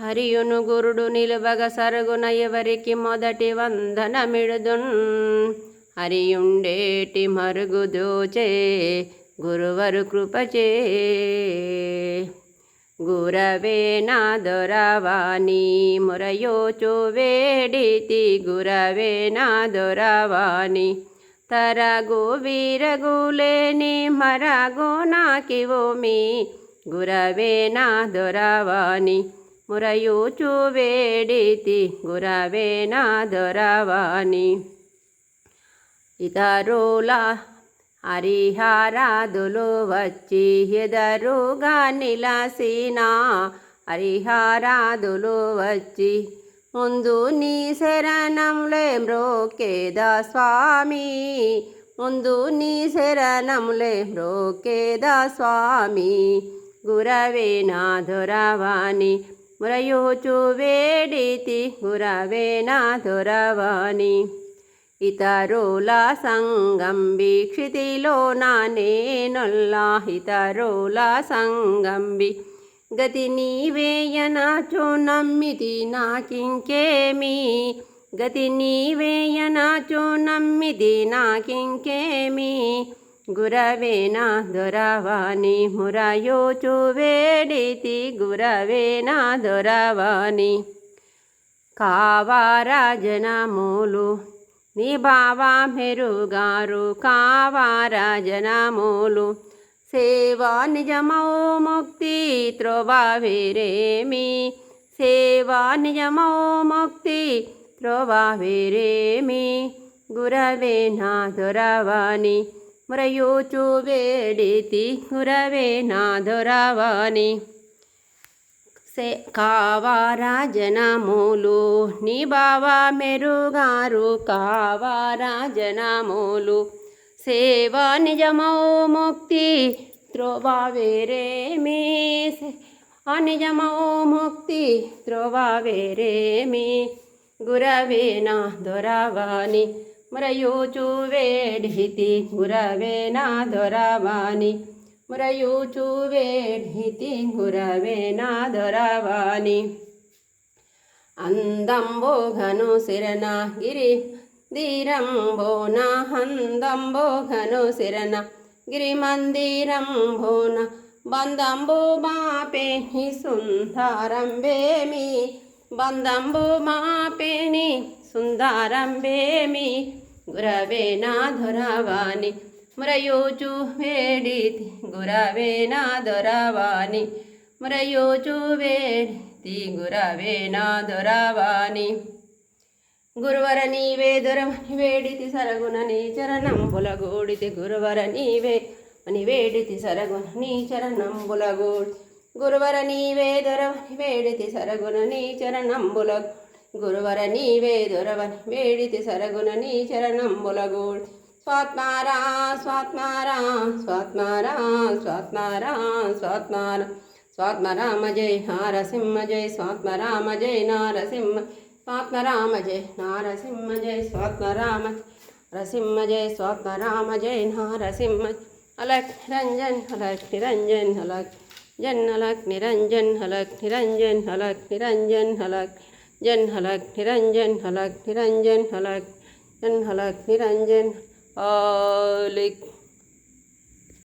హరియును గురుడు నిలువగ సరుగున ఎవరికి మొదటి వందనమిడుదున్? హరియుండేటి మరుగు దోచే గురువరు కృపచే. గురవే నాదొరవాణి మురయోచు వేడితి గురవే నాదొరవాణి తరగు వీరగులేని మరగు నాకివోమి. గురవే నాదొరవాణి మురయూచు వేడితి గురవే నాదొరవాణి ఇతరుల హరిహారాదులు వచ్చి ఎదరుగా నిలసిన హరిహారాదులు వచ్చి ముందు నీ శరణంలే మ్రోకేద స్వామి. ముందు నీ శరణంలే మ్రోకేద స్వామి. గురవే నాధురవాణి మురయూచు వేడితి గురవేనా నాధురవాణి ఇతరుల సంగం వీక్షితిలో నా నేనొల్లా. ఇతరుల సంగం వి గతి నీవేయనాచో నమ్మితి నాకింకేమి. గతి నీవేయనాచో నమ్మితి నాకింకేమి. గురవే నా దొరవాణి మురయోచు వేడితి గురవే నా దొరవాణి కావారాజనములు నీ బావా మెరుగారు కావారాజనములు సేవా నిజమౌ ముక్తి త్రోబావేరేమి సేవా నిజమౌ ముక్తి త్రోబావేరేమి గురవే నా దొరవాణి మురయూచు వేడితి గురవే నా దొరవాణి సే కావారా జనములు నీ బావా మెరుగారు కావారా జనములు సేవ నిజమౌ ముక్తి త్రోవా వేరేమి. అనిజమౌ ముక్తి త్రోవా వేరేమి. గురవే నా దొరవాణి మురయూచు వేడితి గురవే నా దొరవాణి. మురయూచు వేడితి గురవే నా దొరవాణి. అందంబోఘను శిరన గిరి ధీరంబోన హందంబోఘను శిరన గిరి మందిరంబోన. బందంబు మాపేని సుందరంబేమి బందంబు మాపేని సుందరంబేమి. గురవే నా దొరవాణి. మురయోచు వేడితి గురవే నా దొరవాణి. మురయోచు వేడితి గురవే నా దొరవాణి. గురువర నీవే దొరమని వేడితి సరగున నీ చరణం బులగోడితి గురువర నీవే అని వేడితి సరగున నీ చరణం బులగోడి గురువర నీవే గురువర నీవే దొరవని వేడితి సరగున నీ చరణం స్వాత్మారా స్వాత్మారా స్వాత్మారా స్వాత్మారా స్వాత్మార. స్వాత్మరామ జయ నారసింహ జయ స్వాత్మరామ జయ నారసింహ స్వాత్మరామ జయ నారసింహ జయ స్వాత్మరామ నరసింహ జయ స్వాత్మరామ జయ నారసింహ. అలక్ నిరంజన్ అలక్ నిరంజన్ అలక్ జన్ అలక్ నిరంజన్ అలక్ నిరంజన్ అలక్ నిరంజన్ అలక్ జన్ హలక్ నిరంజన్ హలక్ నిరంజన్ హలక్ జన్ హలక్ నిరంజన్ అలిక్